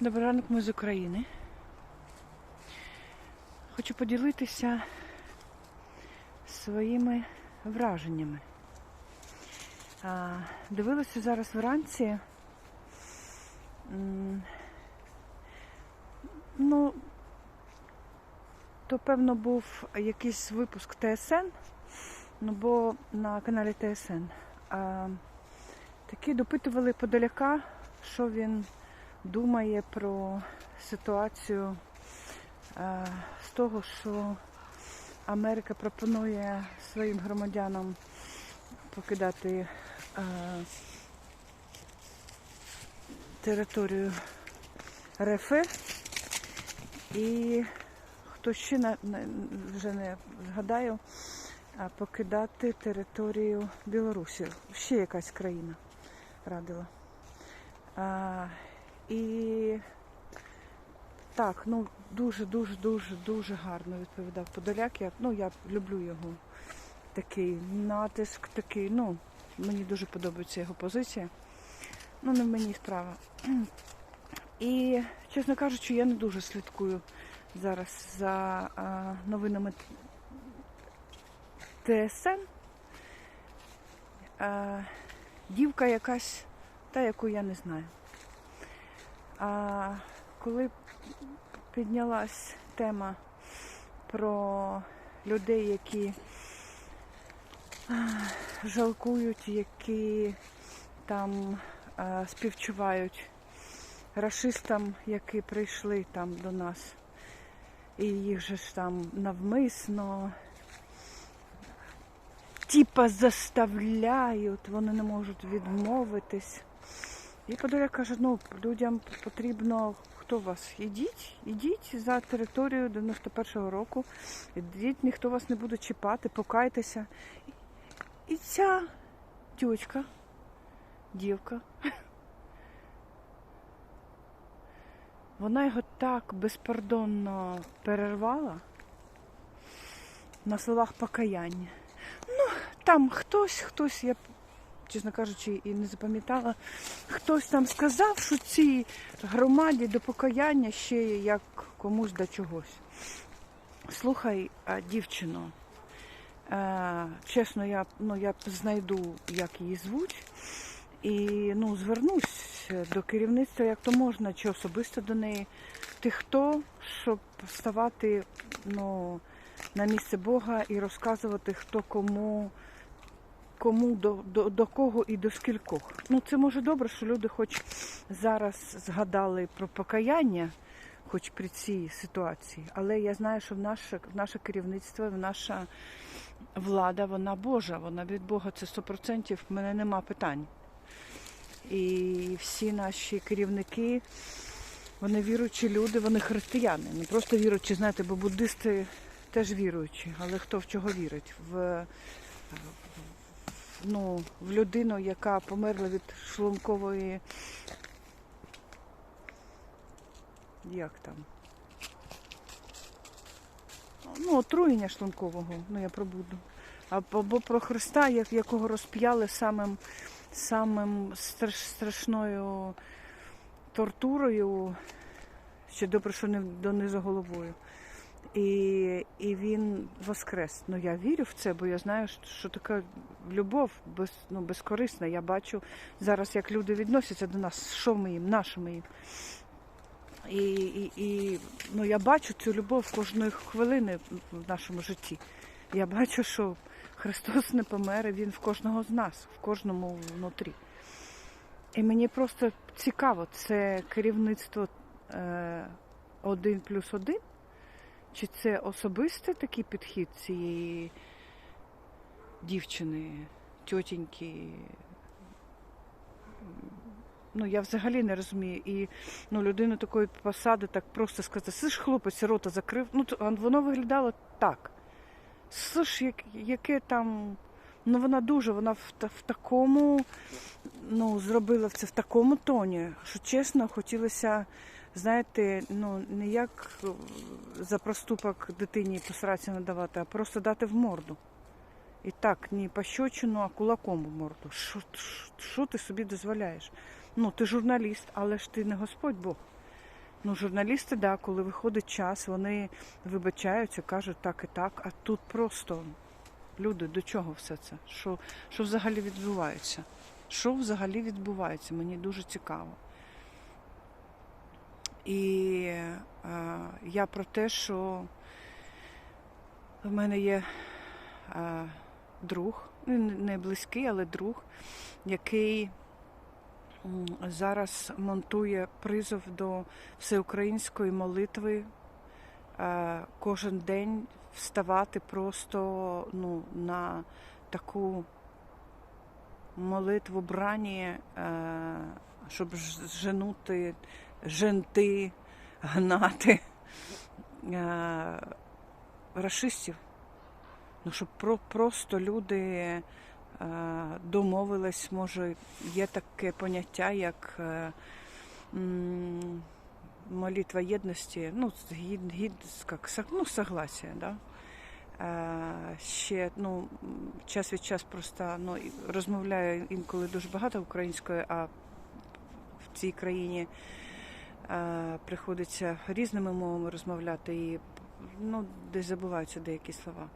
Добрий ранок, ми з України. Хочу поділитися своїми враженнями. Дивилася зараз вранці. Ну, то певно був якийсь випуск ТСН, ну бо на каналі ТСН. Такі допитували подаляка, що він думає про ситуацію е, з того, що Америка пропонує своїм громадянам покидати е, територію РФ і хто ще на, вже не згадаю, а покидати територію Білорусі. Ще якась країна радила. І так, ну дуже, дуже, дуже, дуже гарно відповідав Подоляк. Я, ну, я люблю його такий натиск, такий, ну, мені дуже подобається його позиція. Ну, не в мені справа. І, чесно кажучи, я не дуже слідкую зараз за а, новинами ТСН. А, дівка якась, та яку я не знаю. А коли піднялась тема про людей, які жалкують, які там співчувають расистам, які прийшли там до нас, і їх же ж там навмисно типа заставляють, вони не можуть відмовитись. І Подоля каже, ну людям потрібно, хто вас? Ідіть, ідіть за територію 91-го року, ідіть, ніхто вас не буде чіпати, покайтеся. І ця тючка, дівка, вона його так безпардонно перервала на словах покаяння. Ну, там хтось, хтось, я чесно кажучи, і не запам'ятала. Хтось там сказав, що цій громаді до покаяння ще як комусь до чогось. Слухай, дівчино, чесно, я, ну, я знайду, як її звуть, і ну, звернусь до керівництва, як то можна, чи особисто до неї. Ти хто, щоб ставати ну, на місце Бога і розказувати, хто кому кому до, до, до кого і до скількох. Ну, це може добре, що люди хоч зараз згадали про покаяння, хоч при цій ситуації. Але я знаю, що в наше, наше керівництво, в наша влада, вона Божа, вона від Бога це 100%, в мене нема питань. І всі наші керівники, вони віруючі люди, вони християни. Не просто віруючі, знаєте, бо буддисти теж віруючі, але хто в чого вірить? В ну, в людину, яка померла від шлункової. Як там? Ну, отруєння шлункового, ну я пробуду. Або про Христа, як- якого розп'яли самим, самим страш, страшною тортурою, ще добре, що не донизу головою. І, і він воскрес. Ну я вірю в це, бо я знаю, що, така любов без, ну, безкорисна. Я бачу зараз, як люди відносяться до нас, що ми їм, наше ми їм. І, і, і ну, я бачу цю любов кожної хвилини в нашому житті. Я бачу, що Христос не помер, Він в кожного з нас, в кожному внутрі. І мені просто цікаво, це керівництво е, один плюс один. Чи це особистий такий підхід цієї дівчини, тьотеньки? Ну, я взагалі не розумію. І ну, людину такої посади так просто сказати, слиш, хлопець рота закрив. Ну, воно виглядало так. Слиш, як, яке там. Ну, вона дуже, вона в, в такому, ну, зробила це в такому тоні, що чесно, хотілося знаєте, ну не як е, за проступок дитині посраться надавати, а просто дати в морду. І так, не пощечину, а кулаком в морду. Що, що ти собі дозволяєш? Ну, ти журналіст, але ж ти не Господь Бог. Ну, журналісти, да, коли виходить час, вони вибачаються, кажуть так і так, а тут просто люди, до чого все це? Що, що взагалі відбувається? Що взагалі відбувається? Мені дуже цікаво. І е, я про те, що в мене є е, друг, ну, не- близький, але друг, який зараз монтує призов до всеукраїнської молитви. Е, Кожен день вставати просто ну, на таку молитву брані, е, щоб женути, женти, гнати е, рашистів. Ну, щоб про, просто люди е, домовились, може, є таке поняття, як е, молитва єдності, ну, гід, гід, як, ну, согласія, да? Е, ще ну, час від часу просто ну, розмовляю інколи дуже багато українською, а в цій країні приходиться різними мовами розмовляти і ну, десь забуваються деякі слова.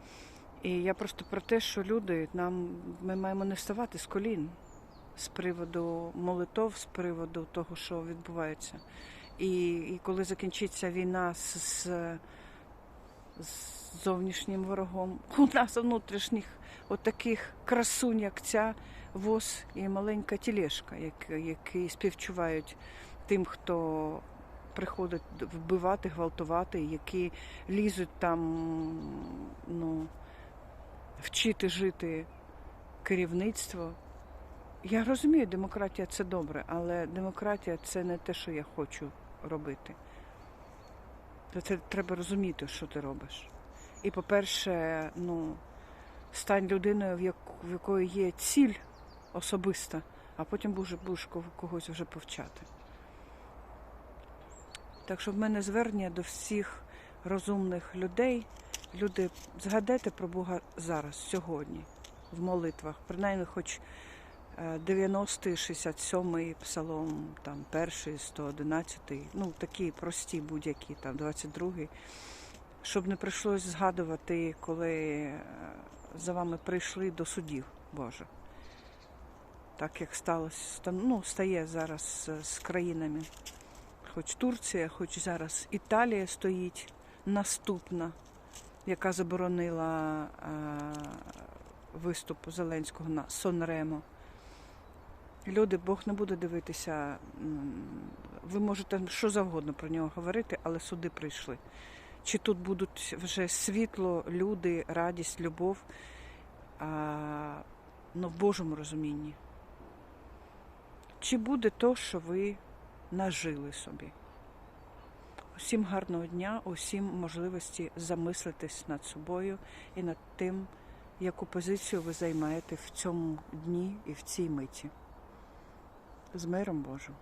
І я просто про те, що люди, нам ми маємо не вставати з колін з приводу молитов, з приводу того, що відбувається. І, і коли закінчиться війна з, з, зовнішнім ворогом, у нас внутрішніх отаких красунь, як ця воз і маленька тілешка, як, які співчувають тим, хто приходить вбивати, гвалтувати, які лізуть там, ну вчити жити керівництво. Я розумію, демократія це добре, але демократія це не те, що я хочу робити. То це треба розуміти, що ти робиш. І, по-перше, ну, стань людиною, в, якої є ціль особиста, а потім будеш когось вже повчати. Так що в мене звернення до всіх розумних людей. Люди, згадайте про Бога зараз, сьогодні, в молитвах, принаймні хоч е, 90-й, 67-й псалом, там перший, 111-й, ну такі прості будь-які, там 22-й, щоб не прийшлось згадувати, коли е, за вами прийшли до судів, Боже. Так як сталося, ста- ну, стає зараз е, з країнами. Хоч Турція, хоч зараз Італія стоїть наступна яка заборонила е, виступ Зеленського на Сонремо. Люди, Бог не буде дивитися. Ви можете що завгодно про нього говорити, але суди прийшли. Чи тут будуть вже світло, люди, радість, любов а, ну, в Божому розумінні? Чи буде то, що ви нажили собі? Усім гарного дня, усім можливості замислитись над собою і над тим, яку позицію ви займаєте в цьому дні і в цій миті. З миром Божим.